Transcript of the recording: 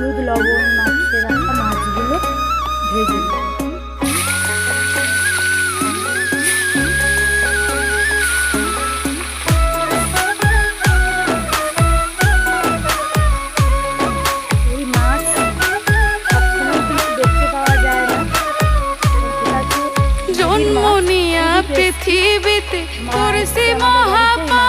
হলুদ লবণ মাখিয়ে রাখা মাছগুলো ভেজে নিই। পৃথিবীতে মহাপা